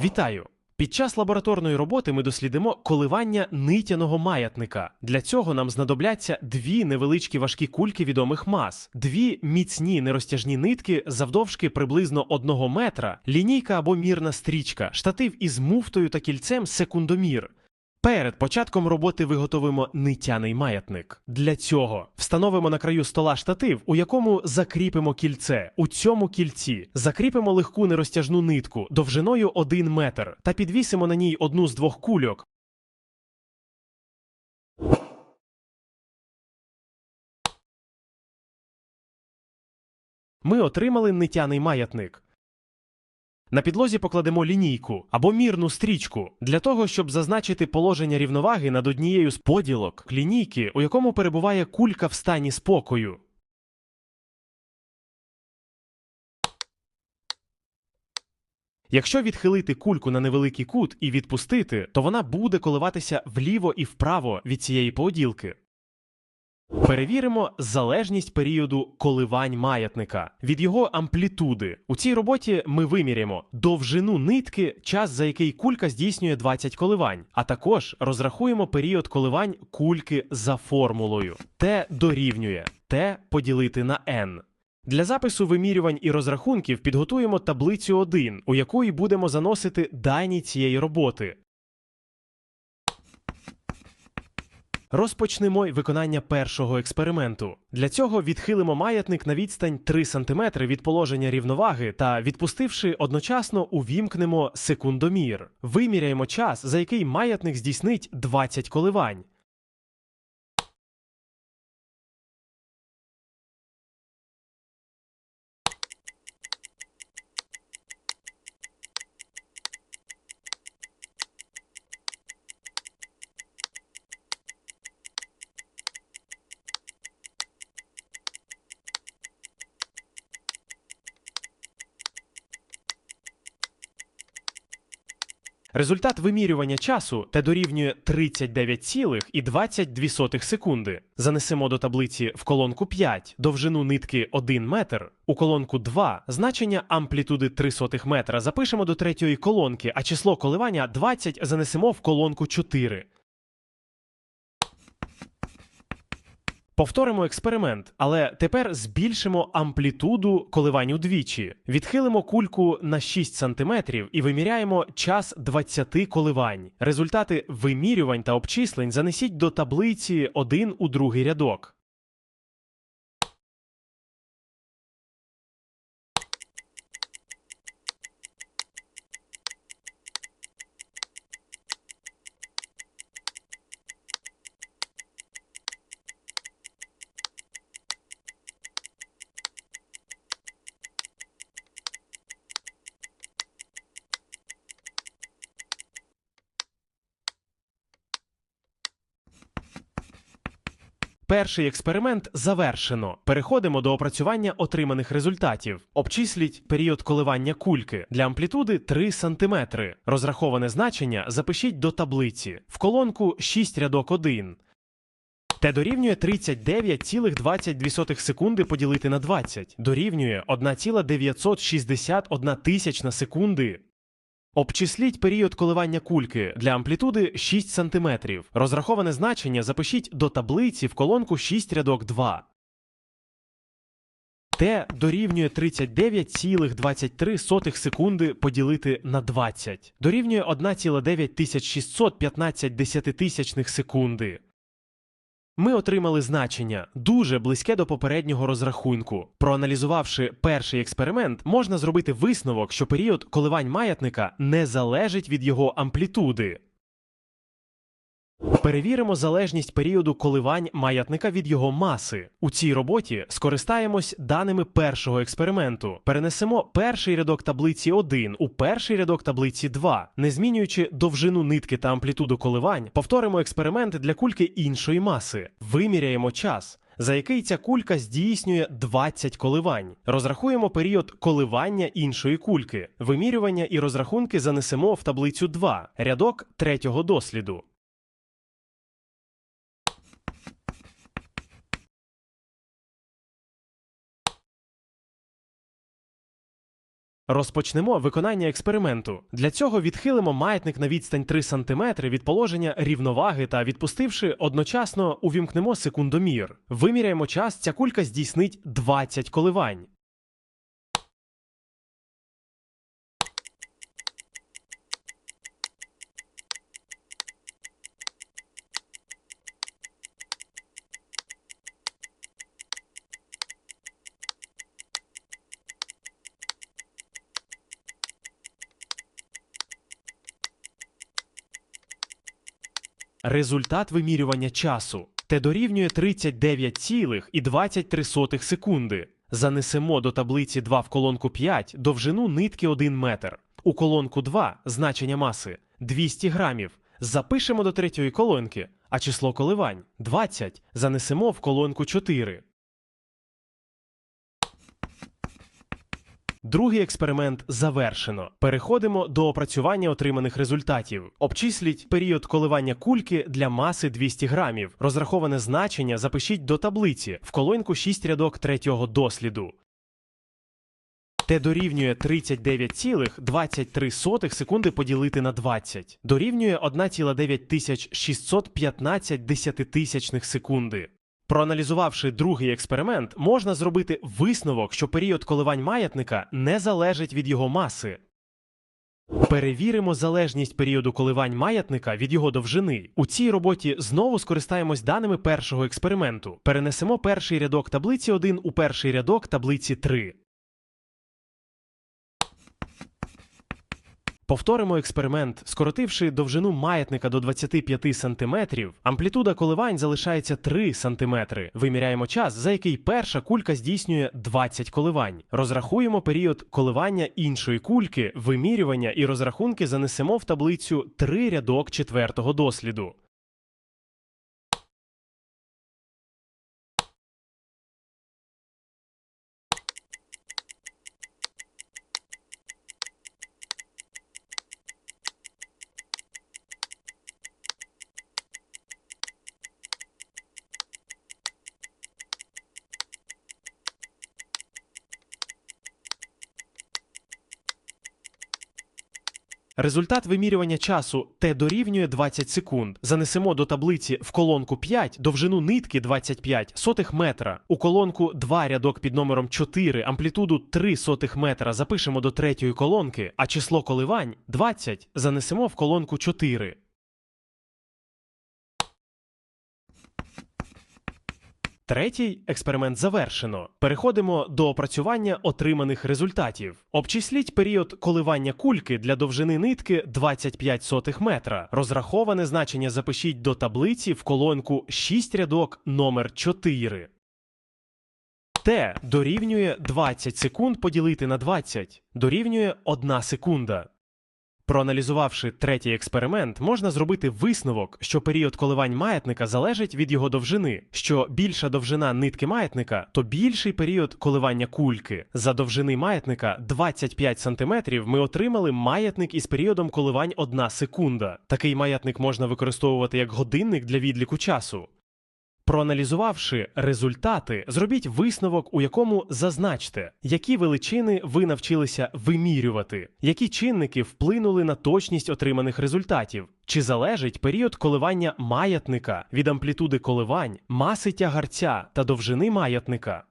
Вітаю! Під час лабораторної роботи ми дослідимо коливання нитяного маятника. Для цього нам знадобляться дві невеличкі важкі кульки відомих мас, дві міцні нерозтяжні нитки завдовжки приблизно одного метра, лінійка або мірна стрічка, штатив із муфтою та кільцем секундомір. Перед початком роботи виготовимо нитяний маятник. Для цього встановимо на краю стола штатив, у якому закріпимо кільце. У цьому кільці закріпимо легку нерозтяжну нитку довжиною 1 метр та підвісимо на ній одну з двох кульок. Ми отримали нитяний маятник. На підлозі покладемо лінійку або мірну стрічку для того, щоб зазначити положення рівноваги над однією з поділок лінійки, у якому перебуває кулька в стані спокою. Якщо відхилити кульку на невеликий кут і відпустити, то вона буде коливатися вліво і вправо від цієї поділки. Перевіримо залежність періоду коливань маятника від його амплітуди. У цій роботі ми виміряємо довжину нитки, час за який кулька здійснює 20 коливань, а також розрахуємо період коливань кульки за формулою. Т дорівнює Т поділити на N. Для запису вимірювань і розрахунків підготуємо таблицю 1, у яку і будемо заносити дані цієї роботи. Розпочнемо виконання першого експерименту. Для цього відхилимо маятник на відстань 3 см від положення рівноваги та, відпустивши, одночасно увімкнемо секундомір. Виміряємо час, за який маятник здійснить 20 коливань. Результат вимірювання часу те дорівнює 39,22 секунди. Занесемо до таблиці в колонку 5 довжину нитки 1 метр, у колонку 2 значення амплітуди 3 сотих метра запишемо до третьої колонки, а число коливання 20 занесемо в колонку 4. Повторимо експеримент, але тепер збільшимо амплітуду коливань удвічі. Відхилимо кульку на 6 см і виміряємо час 20 коливань. Результати вимірювань та обчислень занесіть до таблиці 1 у другий рядок. Перший експеримент завершено. Переходимо до опрацювання отриманих результатів. Обчисліть період коливання кульки для амплітуди 3 см. Розраховане значення запишіть до таблиці в колонку 6 рядок 1. Те дорівнює 39,22 секунди поділити на 20. Дорівнює 1,961 тисячна секунди. Обчисліть період коливання кульки для амплітуди 6 см. Розраховане значення запишіть до таблиці в колонку 6 рядок 2. Т дорівнює 39,23 секунди поділити на 20. Дорівнює 1,9615 десятитисячних секунди. Ми отримали значення дуже близьке до попереднього розрахунку. Проаналізувавши перший експеримент, можна зробити висновок, що період коливань маятника не залежить від його амплітуди. Перевіримо залежність періоду коливань маятника від його маси. У цій роботі скористаємось даними першого експерименту. Перенесемо перший рядок таблиці 1 у перший рядок таблиці 2. Не змінюючи довжину нитки та амплітуду коливань, повторимо експеримент для кульки іншої маси. Виміряємо час. За який ця кулька здійснює 20 коливань. Розрахуємо період коливання іншої кульки. Вимірювання і розрахунки занесемо в таблицю 2, рядок третього досліду. Розпочнемо виконання експерименту. Для цього відхилимо маятник на відстань 3 см від положення рівноваги та відпустивши, одночасно увімкнемо секундомір. Виміряємо час, ця кулька здійснить 20 коливань. Результат вимірювання часу Т дорівнює 39,23 секунди. Занесемо до таблиці 2 в колонку 5 довжину нитки 1 метр. У колонку 2 значення маси 200 грамів. Запишемо до третьої колонки, а число коливань 20. Занесемо в колонку 4. Другий експеримент завершено. Переходимо до опрацювання отриманих результатів. Обчисліть період коливання кульки для маси 200 грамів. Розраховане значення запишіть до таблиці в колонку 6 рядок третього досліду. Т дорівнює 39,23 секунди поділити на 20. Дорівнює 1,9615 десятитисячних секунди. Проаналізувавши другий експеримент, можна зробити висновок, що період коливань маятника не залежить від його маси. Перевіримо залежність періоду коливань маятника від його довжини. У цій роботі знову скористаємось даними першого експерименту. Перенесемо перший рядок таблиці 1 у перший рядок таблиці 3. Повторимо експеримент, скоротивши довжину маятника до 25 см, амплітуда коливань залишається 3 см. Виміряємо час, за який перша кулька здійснює 20 коливань. Розрахуємо період коливання іншої кульки, вимірювання і розрахунки занесемо в таблицю 3 рядок четвертого досліду. Результат вимірювання часу Т дорівнює 20 секунд. Занесемо до таблиці в колонку 5 довжину нитки 25 сотих метра. У колонку 2 рядок під номером 4 амплітуду 3 сотих метра запишемо до третьої колонки, а число коливань 20 занесемо в колонку 4. Третій експеримент завершено. Переходимо до опрацювання отриманих результатів. Обчисліть період коливання кульки для довжини нитки 25 сотих метра. Розраховане значення запишіть до таблиці в колонку 6 рядок номер 4. Т дорівнює 20 секунд поділити на 20. Дорівнює 1 секунда. Проаналізувавши третій експеримент, можна зробити висновок, що період коливань маятника залежить від його довжини. Що більша довжина нитки маятника, то більший період коливання кульки. За довжини маятника 25 см ми отримали маятник із періодом коливань 1 секунда. Такий маятник можна використовувати як годинник для відліку часу. Проаналізувавши результати, зробіть висновок, у якому зазначте, які величини ви навчилися вимірювати, які чинники вплинули на точність отриманих результатів, чи залежить період коливання маятника від амплітуди коливань, маси тягарця та довжини маятника.